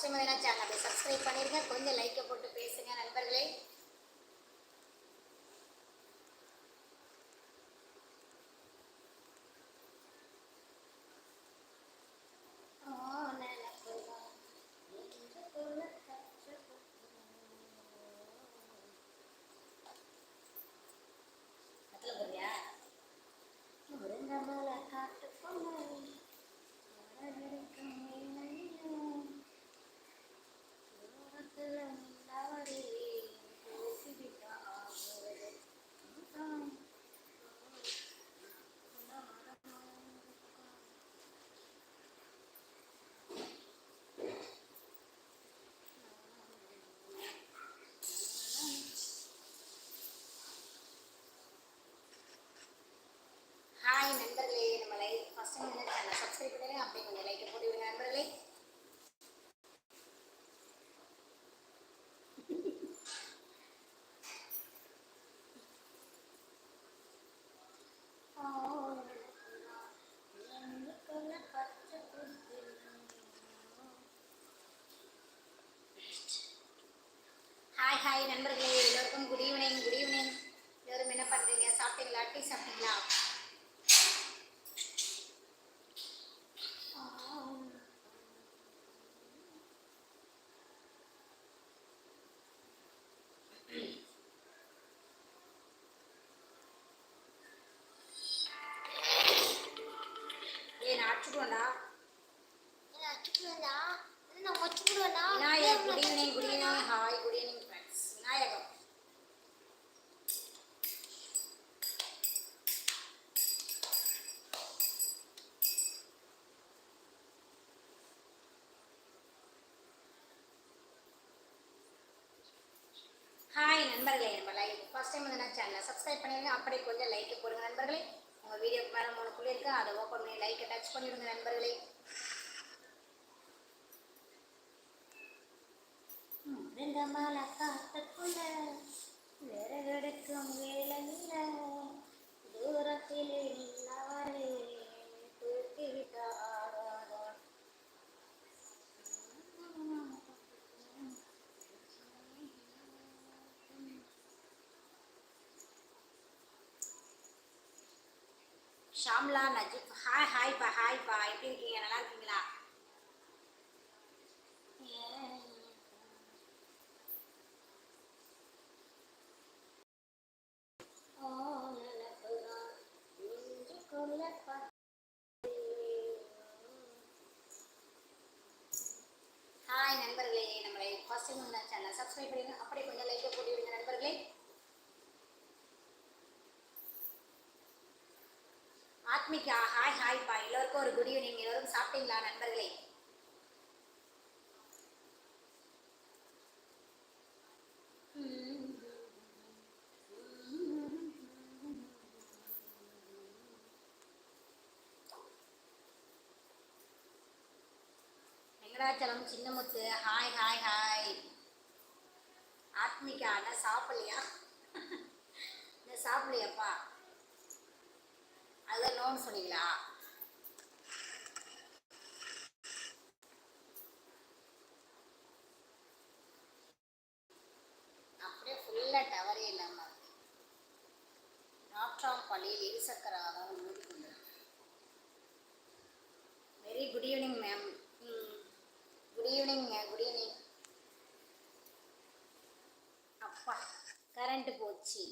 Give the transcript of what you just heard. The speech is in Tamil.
ஃபர்ஸ்ட் டைம் வந்து சேனல் சப்ஸ்கிரைப் பண்ணிருங்க. கொஞ்சம் லைக்கை போட்டு பேசுங்க நண்பர்களே ஓ, நினைப்புதான் நெஞ்சுக்குள்ள கத்துல போறியா முருங்கமல காட்டுக்குள்ள வரவிருக்கும் வேளையிலும் தூரத்துல நின்றவரே பேசிவிட்டா ஆகுவது. தான். ஹாய் நண்பர்களே நம்ம லைக் ஃபர்ஸ்ட் டைம் வந்து சேனல் சப்ஸ்கிரைப் பண்ணுங்க அப்படியே கொஞ்சம் லைக் போட்டு விடுங்க நண்பர்களே ஹாய் நண்பர்களே எல்லோருக்கும் குட் ஈவினிங் குட் ஈவினிங் எல்லோரும் என்ன பண்ணுறீங்க சாப்பிட்டீங்களா? டீ சாப்பிட்டீங்களா ஏன் அடிச்சுடுவேண்டா Vinayak good evening good evening hi good evening friends Vinayagam hi நண்பர்களே. நம்ம லைக் ஃபர்ஸ்ட் டைம் வந்து நான் சேனலை சப்ஸ்கிரைப் பண்ணிடுங்க. அப்படியே கொஞ்சம் லைக் போடுங்க நண்பர்களே. உங்கள் வீடியோக்கு மேலே மூணு புள்ளி இருக்கு. அதை ஓப்பன் பண்ணி லைக்கை டச் பண்ணிவிடுங்க நண்பர்களே. முருங்கமல காட்டுக்குள்ள விறகெடுக்கும் வேளையில ஷாம்லா நஜீப் ஹாய் ஹாய் பா ஹாய் பா எப்படி இருக்கீங்க? நல்லா இருக்கீங்களா? ஹாய் நண்பர்களே. நம்மளை ஃபர்ஸ்ட் டைம் சேனல் சப்ஸ்கிரைப் பண்ணுங்க அப்படியே கொஞ்சம் லைக் போட்டு விடுங்க நண்பர்களே. ஆத்மிகா ஹாய் ஹாய் பா. எல்லோருக்கும் ஒரு குட் ஈவினிங் எல்லோரும் சாப்பிட்டீங்களா நண்பர்களே? Venkatachalam Chinnamuthu hi hi hi. Aathmika நான் சாப்பிடலையா? நான் சாப்பிடலையாப்பா? அதுதான் லோன் சொன்னீங்களா அப்படியே ஃபுல்லாக டவரே இல்லாமல் இருக்கு நாற்றாம் பள்ளியில் இருசக்கர வாகனம் மூடிக்கொண்டு very good evening ma'am good evening good evening அப்பா கரண்ட் போச்சு.